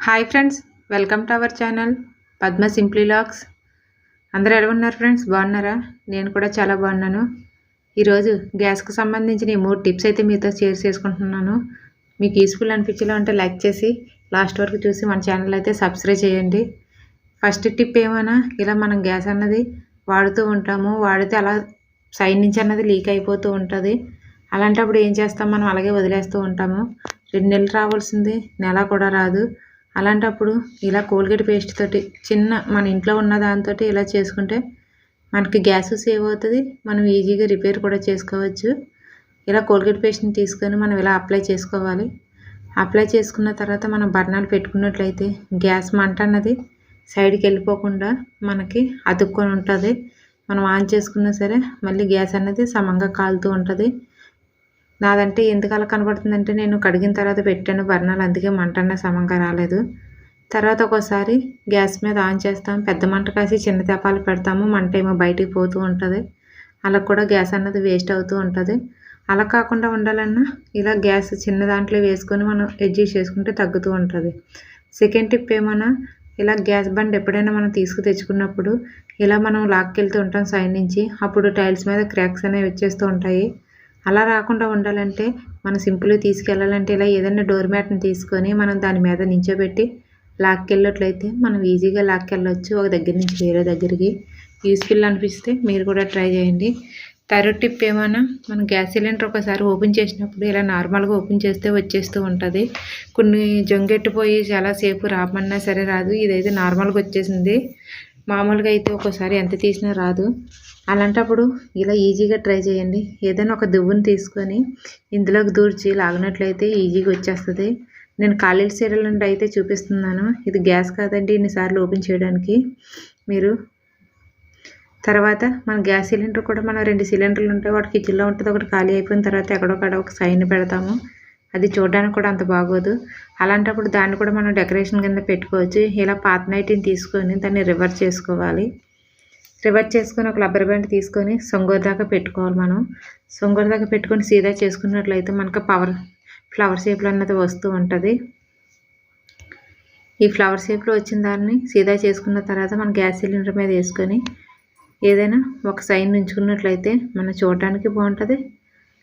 Hi friends welcome to our channel Padma simply lakhs అందరూ ఎలా ఉన్నారు ఫ్రెండ్స్ బాగున్నారా? నేను కూడా చాలా బాగున్నాను. ఈరోజు గ్యాస్కి సంబంధించిన ఈ మూడు టిప్స్ అయితే మీతో షేర్ చేసుకుంటున్నాను. మీకు యూస్ఫుల్ అనిపించేలా ఉంటే లైక్ చేసి లాస్ట్ వరకు చూసి మన ఛానల్ అయితే సబ్స్క్రైబ్ చేయండి. ఫస్ట్ టిప్ ఏమైనా ఇలా మనం గ్యాస్ అన్నది వాడుతూ ఉంటాము. వాడితే అలా సైడ్ నుంచి అన్నది లీక్ అయిపోతూ ఉంటుంది. అలాంటప్పుడు ఏం చేస్తాం? మనం అలాగే వదిలేస్తూ ఉంటాము. రెండు నెలలు రావాల్సింది. నెల కూడా రాదు. అలాంటప్పుడు ఇలా కోల్గేట్ పేస్ట్ తోటి చిన్న మన ఇంట్లో ఉన్న దాంతో ఇలా చేసుకుంటే మనకి గ్యాస్ సేవ్ అవుతుంది. మనం ఈజీగా రిపేర్ కూడా చేసుకోవచ్చు. ఇలా కోల్గేట్ పేస్ట్ని తీసుకొని మనం ఇలా అప్లై చేసుకోవాలి. అప్లై చేసుకున్న తర్వాత మనం బర్ణాలు పెట్టుకున్నట్లయితే గ్యాస్ మంట అన్నది సైడ్కి వెళ్ళిపోకుండా మనకి అతుక్కొని ఉంటుంది. మనం ఆన్ చేసుకున్నా సరే మళ్ళీ గ్యాస్ అనేది సమంగా కాలుతూ ఉంటుంది. నాదంటే ఎందుకు అలా కనబడుతుందంటే నేను కడిగిన తర్వాత పెట్టాను బర్ణాలు అందుకే మంట అన్న సమంగా రాలేదు. తర్వాత ఒకసారి గ్యాస్ మీద ఆన్ చేస్తాం పెద్ద మంట కాసి చిన్న తెపాలు పెడతాము మంట ఏమో బయటికి పోతూ ఉంటుంది. అలా కూడా గ్యాస్ అన్నది వేస్ట్ అవుతూ ఉంటుంది. అలా కాకుండా ఉండాలన్నా ఇలా గ్యాస్ చిన్న దాంట్లో వేసుకొని మనం అడ్జస్ట్ చేసుకుంటే తగ్గుతూ ఉంటుంది. సెకండ్ టిప్ ఏమన్నా ఇలా గ్యాస్ బండ్ ఎప్పుడైనా మనం తీసుకు తెచ్చుకున్నప్పుడు ఇలా మనం లాక్కెళ్తూ ఉంటాం సైడ్ నుంచి అప్పుడు టైల్స్ మీద క్రాక్స్ అనేవి వచ్చేస్తూ ఉంటాయి. అలా రాకుండా ఉండాలంటే మనం సింపుల్గా తీసుకెళ్ళాలంటే ఇలా ఏదైనా డోర్ మ్యాట్ని తీసుకొని మనం దాని మీద నించోబెట్టి లాక్కెళ్ళట్లయితే మనం ఈజీగా లాక్కెళ్ళొచ్చు. ఒక దగ్గర నుంచి వేరే దగ్గరికి. యూస్ఫుల్ అనిపిస్తే మీరు కూడా ట్రై చేయండి. థైరో టిప్ ఏమైనా? మనం గ్యాస్ సిలిండర్ ఒకసారి ఓపెన్ చేసినప్పుడు ఇలా నార్మల్గా ఓపెన్ చేస్తే వచ్చేస్తూ ఉంటుంది. కొన్ని జొంగెట్టిపోయి చాలాసేపు రామన్నా సరే రాదు. ఇదైతే నార్మల్గా వచ్చేసింది. మామూలుగా అయితే ఒక్కోసారి ఎంత తీసినా రాదు. అలాంటప్పుడు ఇలా ఈజీగా ట్రై చేయండి. ఏదైనా ఒక దువ్వుని తీసుకొని ఇందులోకి దూర్చి లాగినట్లయితే ఈజీగా వచ్చేస్తుంది. నేను ఖాళీ సీరియల్ నుండి అయితే చూపిస్తున్నాను. ఇది గ్యాస్ కాదండి ఇన్నిసార్లు ఓపెన్ చేయడానికి. మీరు తర్వాత మన గ్యాస్ సిలిండర్ కూడా మనం రెండు సిలిండర్లు ఉంటాయి వాటి కిచెన్లో ఉంటుంది ఒకటి ఖాళీ అయిపోయిన తర్వాత ఎక్కడొక్కడ ఒక సైన్ పెడతాము. అది చూడడానికి కూడా అంత బాగోదు. అలాంటప్పుడు దాన్ని కూడా మనం డెకరేషన్ కింద పెట్టుకోవచ్చు. ఇలా పాత నైట్ని తీసుకొని దాన్ని రివర్స్ చేసుకోవాలి. రివర్స్ చేసుకొని ఒక రబ్బర్ బ్యాండ్ తీసుకొని సొంగూరు దాకా పెట్టుకోవాలి మనం. సొంగూరు దాకా పెట్టుకొని సీదా చేసుకున్నట్లయితే మనకు పవర్ ఫ్లవర్ షేప్లో అన్నది వస్తూ ఉంటుంది. ఈ ఫ్లవర్ షేప్లో వచ్చిన దాన్ని సీదా చేసుకున్న తర్వాత మనం గ్యాస్ సిలిండర్ మీద వేసుకొని ఏదైనా ఒక సైడ్ ఉంచుకున్నట్లయితే మనం చూడడానికి బాగుంటుంది.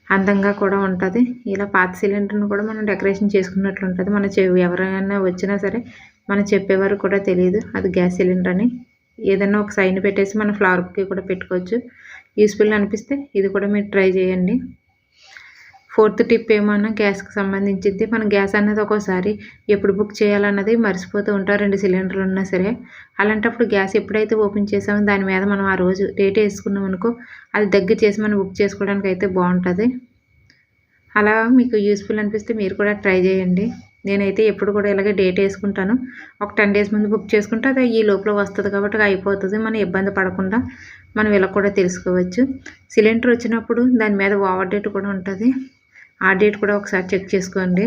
అందంగా కూడా ఉంటుంది. ఇలా పాత సిలిండర్ను కూడా మనం డెకరేషన్ చేసుకున్నట్లు ఉంటుంది. మన చె ఎవరైనా వచ్చినా సరే మనం చెప్పేవారు కూడా తెలియదు అది గ్యాస్ సిలిండర్ అని. ఏదైనా ఒక సైన్ పెట్టేసి మన ఫ్లవర్కి కూడా పెట్టుకోవచ్చు. యూస్ఫుల్ అనిపిస్తే ఇది కూడా మీరు ట్రై చేయండి. ఫోర్త్ టిప్ ఏమన్నా గ్యాస్కి సంబంధించింది? మనం గ్యాస్ అనేది ఒక్కోసారి ఎప్పుడు బుక్ చేయాలన్నది మర్చిపోతూ ఉంటాం. రెండు సిలిండర్లు ఉన్నా సరే. అలాంటప్పుడు గ్యాస్ ఎప్పుడైతే ఓపెన్ చేసామో దాని మీద మనం ఆ రోజు డేట్ వేసుకున్నాం అనుకో అది దగ్గర చేసి మనం బుక్ చేసుకోవడానికి అయితే బాగుంటుంది. అలా మీకు యూస్ఫుల్ అనిపిస్తే మీరు కూడా ట్రై చేయండి. నేనైతే ఎప్పుడు కూడా ఇలాగే డేట్ వేసుకుంటాను. ఒక టెన్ డేస్ ముందు బుక్ చేసుకుంటే అది ఈ లోపల వస్తుంది కాబట్టి అయిపోతుంది. మనం ఇబ్బంది పడకుండా మనం ఇలా కూడా తెలుసుకోవచ్చు. సిలిండర్ వచ్చినప్పుడు దాని మీద ఓవర్ డేట్ కూడా ఉంటుంది. ఆ డేట్ కూడా ఒకసారి చెక్ చేసుకోండి.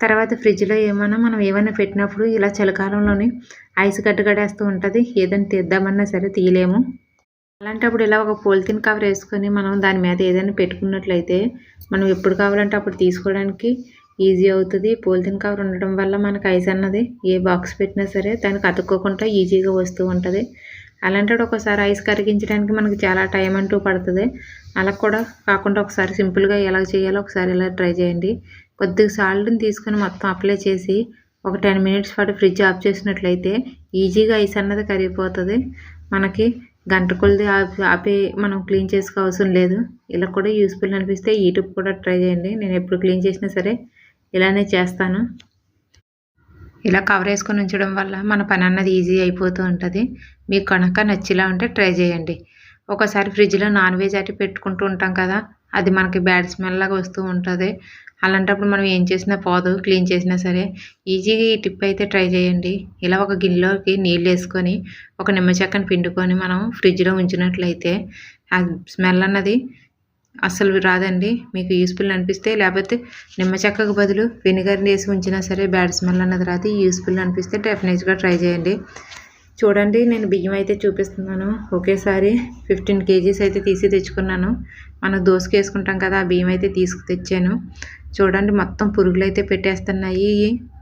తర్వాత ఫ్రిడ్జ్లో ఏమైనా మనం ఏమైనా పెట్టినప్పుడు ఇలా చలికాలంలోనే ఐస్ గడ్డగడేస్తూ ఉంటుంది. ఏదైనా తీద్దామన్నా సరే తీయలేము. అలాంటప్పుడు ఇలా ఒక పోలిథిన్ కవర్ వేసుకొని మనం దాని మీద ఏదైనా పెట్టుకున్నట్లయితే మనం ఎప్పుడు కావాలంటే అప్పుడు తీసుకోవడానికి ఈజీ అవుతుంది. పోలిథిన్ కవర్ ఉండడం వల్ల మనకు ఐస్ అన్నది ఏ బాక్స్ పెట్టినా సరే దానికి అతుక్కోకుండా ఈజీగా వస్తూ ఉంటుంది. అలాంటి ఒకసారి ఐస్ కరిగించడానికి మనకి చాలా టైం అంటూ పడుతుంది. అలా కూడా కాకుండా ఒకసారి సింపుల్గా ఎలా చేయాలో ఒకసారి ఇలా ట్రై చేయండి. కొద్దిగా సాల్ట్ని తీసుకొని మొత్తం అప్లై చేసి ఒక టెన్ మినిట్స్ పాటు ఫ్రిడ్జ్ ఆఫ్ చేసినట్లయితే ఈజీగా ఐస్ అన్నది కరిగిపోతుంది. మనకి గంట కొలిది ఆపి ఆపి మనం క్లీన్ చేసుకో అవసరం లేదు. ఇలా కూడా యూస్ఫుల్ అనిపిస్తే యూట్యూబ్ కూడా ట్రై చేయండి. నేను ఎప్పుడు క్లీన్ చేసినా సరే ఇలానే చేస్తాను. ఇలా కవర్ వేసుకొని ఉంచడం వల్ల మన పని అన్నది ఈజీ అయిపోతూ ఉంటుంది. మీకు కనుక నచ్చేలా ఉంటే ట్రై చేయండి. ఒకసారి ఫ్రిడ్జ్లో నాన్ వెజ్ అటు పెట్టుకుంటూ ఉంటాం కదా అది మనకి బ్యాడ్ స్మెల్ లాగా వస్తూ ఉంటుంది. అలాంటప్పుడు మనం ఏం చేసినా పోదు క్లీన్ చేసినా సరే. ఈజీగా ఈ టిప్ అయితే ట్రై చేయండి. ఇలా ఒక గిన్నెలోకి నీళ్ళు వేసుకొని ఒక నిమ్మ చెక్కని పిండుకొని మనం ఫ్రిడ్జ్లో ఉంచినట్లయితే ఆ స్మెల్ అన్నది అస్సలు రాదండి. మీకు యూస్ఫుల్ అనిపిస్తే లేకపోతే నిమ్మ చెక్కకు బదులు వెనిగర్ వేసి ఉంచినా సరే బ్యాడ్ స్మెల్ అన్నది రాదు. యూస్ఫుల్ అనిపిస్తే డెఫినెట్గా ట్రై చేయండి. చూడండి నేను బియ్యం అయితే చూపిస్తున్నాను. ఒకేసారి ఫిఫ్టీన్ కేజీస్ అయితే తీసి తెచ్చుకున్నాను. మనం దోసకి వేసుకుంటాం కదా ఆ బియ్యం అయితే తీసుకు తెచ్చాను. చూడండి మొత్తం పురుగులు అయితే పెట్టేస్తున్నాయి.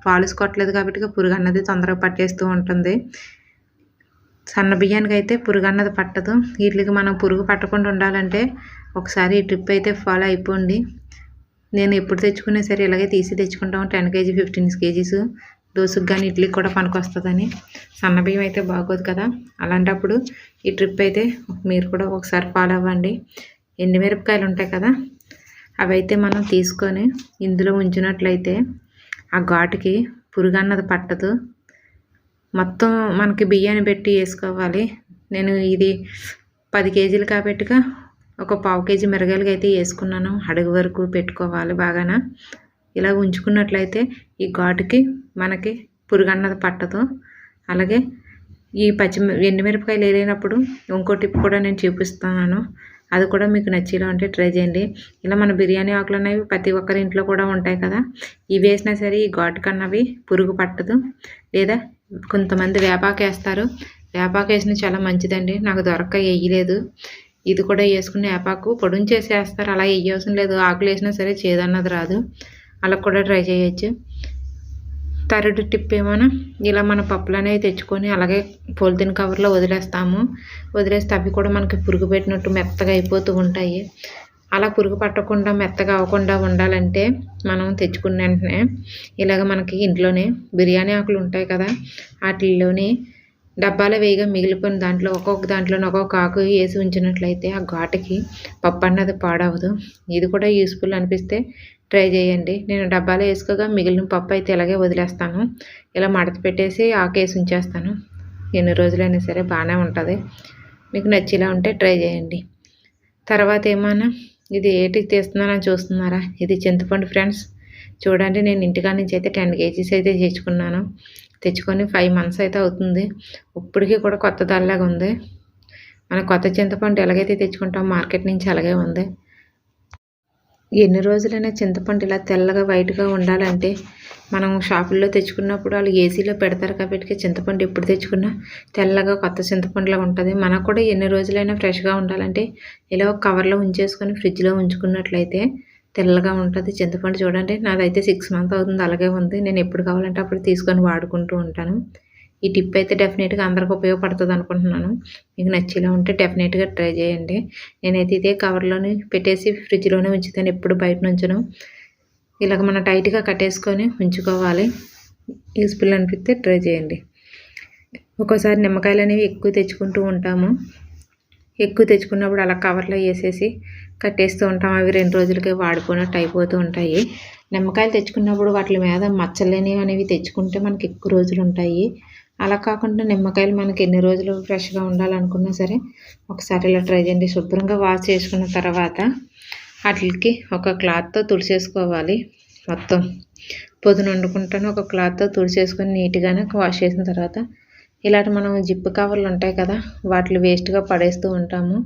పాలుసుకోవట్లేదు కాబట్టి పురుగు అన్నది తొందరగా పట్టేస్తూ ఉంటుంది. సన్న బియ్యానికి అయితే పురుగు అన్నది పట్టదు. వీటికి మనం పురుగు పట్టకుండా ఉండాలంటే ఒకసారి ఈ ట్రిప్ అయితే ఫాలో అయిపోండి. నేను ఎప్పుడు తెచ్చుకున్నా సరే ఇలాగే తీసి తెచ్చుకుంటాము టెన్ కేజీ ఫిఫ్టీన్ కేజీస్. దోసుకు కానీ ఇడ్లీకి కూడా పనికొస్తుందని. సన్నబియ్యం అయితే బాగోదు కదా. అలాంటప్పుడు ఈ ట్రిప్ అయితే మీరు కూడా ఒకసారి ఫాలో అవ్వండి. ఎండుమిరపకాయలు ఉంటాయి కదా అవి అయితే మనం తీసుకొని ఇందులో ఉంచినట్లయితే ఆ ఘాటుకి పురుగు అన్నది పట్టదు. మొత్తం మనకి బియ్యాన్ని పెట్టి వేసుకోవాలి. నేను ఇది పది కేజీలు కాబట్టిగా ఒక పావు కేజీ మిరగాయలకి అయితే వేసుకున్నాను. అడుగు వరకు పెట్టుకోవాలి బాగాన. ఇలా ఉంచుకున్నట్లయితే ఈ ఘాటుకి మనకి పురుగు అన్నది పట్టదు. అలాగే ఈ పచ్చి ఎండుమిరపకాయలు వేయలేనప్పుడు ఇంకో టిప్ కూడా నేను చూపిస్తున్నాను. అది కూడా మీకు నచ్చేలా ఉంటే ట్రై చేయండి. ఇలా మన బిర్యానీ ఆకులు అనేవి ప్రతి ఒక్కరి ఇంట్లో కూడా ఉంటాయి కదా. ఇవి వేసినా సరే ఈ ఘాటుకన్నవి పురుగు పట్టదు. లేదా కొంతమంది వేపాకు వేస్తారు. వేపాకు వేసిన చాలా మంచిదండి. నాకు దొరక్క వేయలేదు. ఇది కూడా వేసుకుని వేపాకు పొడుంచేసి చేసేస్తారు. అలా వేయవసరం లేదు. ఆకులు వేసినా సరే చేదన్నది రాదు. అలా కూడా ట్రై చేయొచ్చు. థర్డ్ టిప్ ఏమైనా? ఇలా మన పప్పులు అనేవి తెచ్చుకొని అలాగే పొలిథిన్ కవర్లో వదిలేస్తాము. వదిలేస్తే అవి కూడా మనకి పురుగు పెట్టినట్టు మెత్తగా అయిపోతూ ఉంటాయి. అలా పురుగు పట్టకుండా మెత్తగా అవ్వకుండా ఉండాలంటే మనం తెచ్చుకున్న వెంటనే ఇలాగ మనకి ఇంట్లోనే బిర్యానీ ఆకులు ఉంటాయి కదా వాటిల్లోని డబ్బాలో వేయగా మిగిలిపోయిన దాంట్లో ఒక్కొక్క దాంట్లో ఒక్కొక్క ఆకు వేసి ఉంచినట్లయితే ఆ ఘాటుకి పప్పు అన్నది పాడవదు. ఇది కూడా యూస్ఫుల్ అనిపిస్తే ట్రై చేయండి. నేను డబ్బాలో వేసుకోగా మిగిలిన పప్పు అయితే ఇలాగే వదిలేస్తాను. ఇలా మడత పెట్టేసి ఆకేసి ఉంచేస్తాను. ఎన్ని రోజులైనా సరే బాగానే ఉంటుంది. మీకు నచ్చేలా ఉంటే ట్రై చేయండి. తర్వాత ఏమన్నా? ఇది ఏటి తీస్తున్నానని చూస్తున్నారా? ఇది చింతపండు ఫ్రెండ్స్. చూడండి నేను ఇంటికాడ నుంచి అయితే టెన్ కేజీస్ అయితే చేర్చుకున్నాను తెచ్చుకొని ఫైవ్ మంత్స్ అయితే అవుతుంది. ఇప్పటికీ కూడా కొత్త దానిలాగా ఉంది. మన కొత్త చింతపండు ఎలాగైతే తెచ్చుకుంటాం మార్కెట్ నుంచి అలాగే ఉంది. ఎన్ని రోజులైనా చింతపండు ఇలా తెల్లగా వైట్గా ఉండాలంటే మనం షాపుల్లో తెచ్చుకున్నప్పుడు వాళ్ళు ఏసీలో పెడతారు కాబట్టి చింతపండు ఎప్పుడు తెచ్చుకున్నా తెల్లగా కొత్త చింతపండులా ఉంటుంది. మనకు కూడా ఎన్ని రోజులైనా ఫ్రెష్గా ఉండాలంటే ఇలా ఒక కవర్లో ఉంచేసుకొని ఫ్రిడ్జ్లో ఉంచుకున్నట్లయితే తెల్లగా ఉంటుంది. చింతపండు చూడండి. నాదైతే సిక్స్ మంత్ అవుతుంది. అలాగే ఉంది. నేను ఎప్పుడు కావాలంటే అప్పుడు తీసుకొని వాడుకుంటూ ఉంటాను. ఈ టిప్ అయితే డెఫినెట్గా అందరికి ఉపయోగపడుతుంది అనుకుంటున్నాను. మీకు నచ్చేలా ఉంటే డెఫినెట్గా ట్రై చేయండి. నేనైతే ఇదే కవర్లోనే పెట్టేసి ఫ్రిడ్జ్లోనే ఉంచుతాను. ఎప్పుడు బయట నుంచను. ఇలాగ మనం టైట్గా కట్టేసుకొని ఉంచుకోవాలి. యూస్ఫుల్ అనిపిస్తే ట్రై చేయండి. ఒక్కోసారి నిమ్మకాయలు అనేవి ఎక్కువ తెచ్చుకుంటూ ఉంటాము. ఎక్కువ తెచ్చుకున్నప్పుడు అలా కవర్లో వేసేసి కట్టేస్తూ ఉంటాం. అవి రెండు రోజులకే వాడిపోయినట్టు అయిపోతూ ఉంటాయి. నిమ్మకాయలు తెచ్చుకున్నప్పుడు వాటి మీద మచ్చలేనివి అనేవి తెచ్చుకుంటే మనకి ఎక్కువ రోజులు ఉంటాయి. అలా కాకుండా నిమ్మకాయలు మనకి ఎన్ని రోజులు ఫ్రెష్గా ఉండాలనుకున్నా సరే ఒకసారి ఇలా ట్రై చేయండి. శుభ్రంగా వాష్ చేసుకున్న తర్వాత వాటికి ఒక క్లాత్తో తుడిచేసుకోవాలి. మొత్తం పొద్దున వండుకుంటాను. ఒక క్లాత్తో తుడిచేసుకొని నీట్గానే వాష్ చేసిన తర్వాత ఇలాంటి మనం జిప్పు కవర్లు ఉంటాయి కదా వాటిని వేస్ట్గా పడేస్తూ ఉంటాము.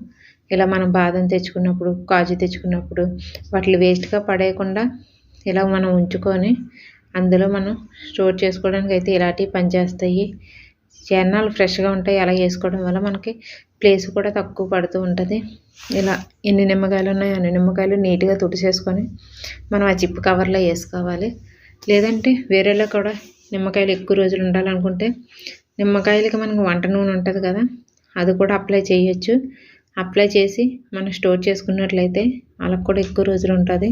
ఇలా మనం బాదం తెచ్చుకున్నప్పుడు కాజు తెచ్చుకున్నప్పుడు వాటిని వేస్ట్గా పడేయకుండా ఇలా మనం ఉంచుకొని అందులో మనం స్టోర్ చేసుకోవడానికి అయితే ఇలాంటివి పనిచేస్తాయి. చర్ణాలు ఫ్రెష్గా ఉంటాయి అలా వేసుకోవడం వల్ల మనకి ప్లేస్ కూడా తక్కువ పడుతూ ఉంటుంది. ఇలా ఎన్ని నిమ్మకాయలు ఉన్నాయో అన్ని నిమ్మకాయలు నీట్గా తుడిచేసుకొని మనం ఆ జిప్ కవర్లో వేసుకోవాలి. లేదంటే వేరేలో కూడా నిమ్మకాయలు ఎక్కువ రోజులు ఉండాలనుకుంటే నిమ్మకాయలకి మనకు వంట నూనె ఉంటుంది కదా అది కూడా అప్లై చేయొచ్చు. అప్లై చేసి మనం స్టోర్ చేసుకున్నట్లయితే వాళ్ళకి కూడా ఎక్కువ రోజులు ఉంటుంది.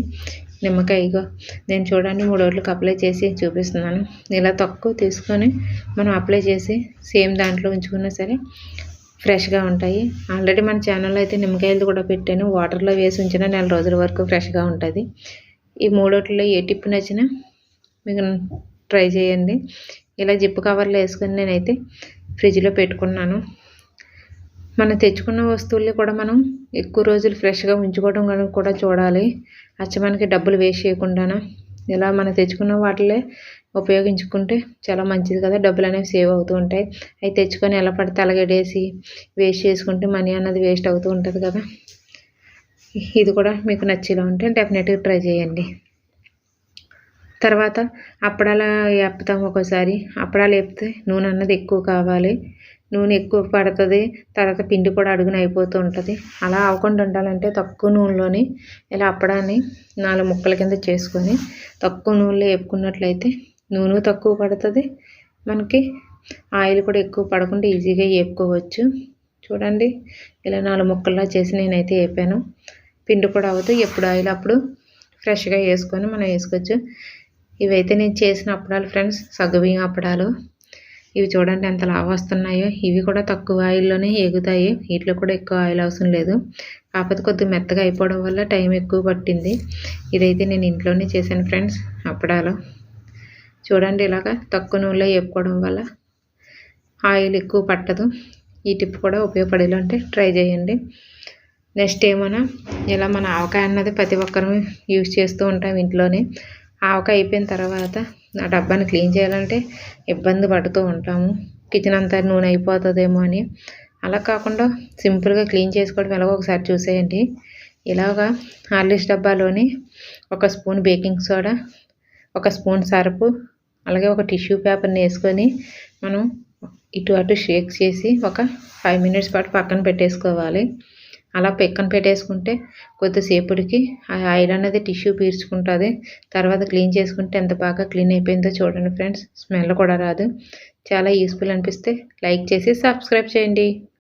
నిమ్మకాయ ఇగో నేను చూడండి మూడు రోజులకు అప్లై చేసి చూపిస్తున్నాను. ఇలా తక్కువ తీసుకొని మనం అప్లై చేసి సేమ్ దాంట్లో ఉంచుకున్నా సరే ఫ్రెష్గా ఉంటాయి. ఆల్రెడీ మన ఛానల్లో అయితే నిమ్మకాయలు కూడా పెట్టాను. వాటర్లో వేసి ఉంచిన నెల రోజుల వరకు ఫ్రెష్గా ఉంటుంది. ఈ మూడోట్లో ఏ టిప్ నచ్చినా మీకు ట్రై చేయండి. ఇలా జిప్పు కవర్లో వేసుకొని నేనైతే ఫ్రిడ్జ్లో పెట్టుకున్నాను. మనం తెచ్చుకున్న వస్తువుల్ని కూడా మనం ఎక్కువ రోజులు ఫ్రెష్గా ఉంచుకోవడం కూడా చూడాలి. అచ్చ మనకి డబ్బులు వేస్ట్ చేయకుండా ఇలా మనం తెచ్చుకున్న వాటిలే ఉపయోగించుకుంటే చాలా మంచిది కదా. డబ్బులు అనేవి సేవ్ అవుతూ ఉంటాయి. అవి తెచ్చుకొని ఎలా పడితే అలగడేసి వేస్ట్ చేసుకుంటే మనీ అన్నది వేస్ట్ అవుతూ ఉంటుంది కదా. ఇది కూడా మీకు నచ్చేలా ఉంటే డెఫినెట్గా ట్రై చేయండి. తర్వాత అప్పడాల వేపుతాం ఒక్కోసారి అప్పడాలు వేపితే నూనె అన్నది ఎక్కువ కావాలి. నూనె ఎక్కువ పడుతుంది. తర్వాత పిండి కూడా అడుగున అయిపోతూ ఉంటుంది. అలా అవ్వకుండా ఉండాలంటే తక్కువ నూనెలోని ఇలా అప్పడాన్ని నాలుగు ముక్కల కింద చేసుకొని తక్కువ నూనెలో వేపుకున్నట్లయితే నూనె తక్కువ పడుతుంది. మనకి ఆయిల్ కూడా ఎక్కువ పడకుండా ఈజీగా వేపుకోవచ్చు చూడండి ఇలా నాలుగు ముక్కల్లా చేసి నేనైతే వేపాను పిండి కూడా అవుతూ ఎప్పుడు ఆయిల్ అప్పుడు ఫ్రెష్గా వేసుకొని మనం వేసుకోవచ్చు. ఇవైతే నేను చేసిన అప్పడాలు ఫ్రెండ్స్ సగ్గుబియ్యం అప్పడాలు. ఇవి చూడండి ఎంత లాభ వస్తున్నాయో. ఇవి కూడా తక్కువ ఆయిల్లోనే ఎగుతాయి వీటిలో కూడా ఎక్కువ ఆయిల్ అవసరం లేదు. కాకపోతే కొద్దిగా మెత్తగా అయిపోవడం వల్ల టైం ఎక్కువ పట్టింది. ఇదైతే నేను ఇంట్లోనే చేశాను ఫ్రెండ్స్ అప్పడాలు. చూడండి ఇలాగ తక్కువ నూనెలో వేపుకోవడం వల్ల ఆయిల్ ఎక్కువ పట్టదు. ఈ టిప్ కూడా ఉపయోగపడేలా ఉంటే ట్రై చేయండి. నెక్స్ట్ ఏమైనా ఇలా మన ఆవకాయ అన్నది ప్రతి ఒక్కరూ యూజ్ చేస్తూ ఉంటాం ఇంట్లోనే. ఆవకాయ అయిపోయిన తర్వాత ఆ డబ్బాని క్లీన్ చేయాలంటే ఇబ్బంది పడుతూ ఉంటాము. కిచెన్ అంతా నూనె అయిపోతుందేమో అని. అలా కాకుండా సింపుల్గా క్లీన్ చేసుకోవడం ఎలాగో ఒకసారి చూసేయండి. ఇలాగా హార్లిక్స్ డబ్బాలోని ఒక స్పూన్ బేకింగ్ సోడా ఒక స్పూన్ సరుపు అలాగే ఒక టిష్యూ పేపర్ని వేసుకొని మనం ఇటు అటు షేక్ చేసి ఒక ఫైవ్ మినిట్స్ పాటు పక్కన పెట్టేసుకోవాలి. అలా పక్కన పెట్టేసుకుంటే కొద్దిసేపటికి ఆ ఆయిల్ అనేది టిష్యూ పీల్చుకుంటుంది. తర్వాత క్లీన్ చేసుకుంటే ఎంత బాగా క్లీన్ అయిపోయిందో చూడండి ఫ్రెండ్స్. స్మెల్ కూడా రాదు. చాలా యూస్ఫుల్ అనిపిస్తే లైక్ చేసి సబ్స్క్రైబ్ చేయండి.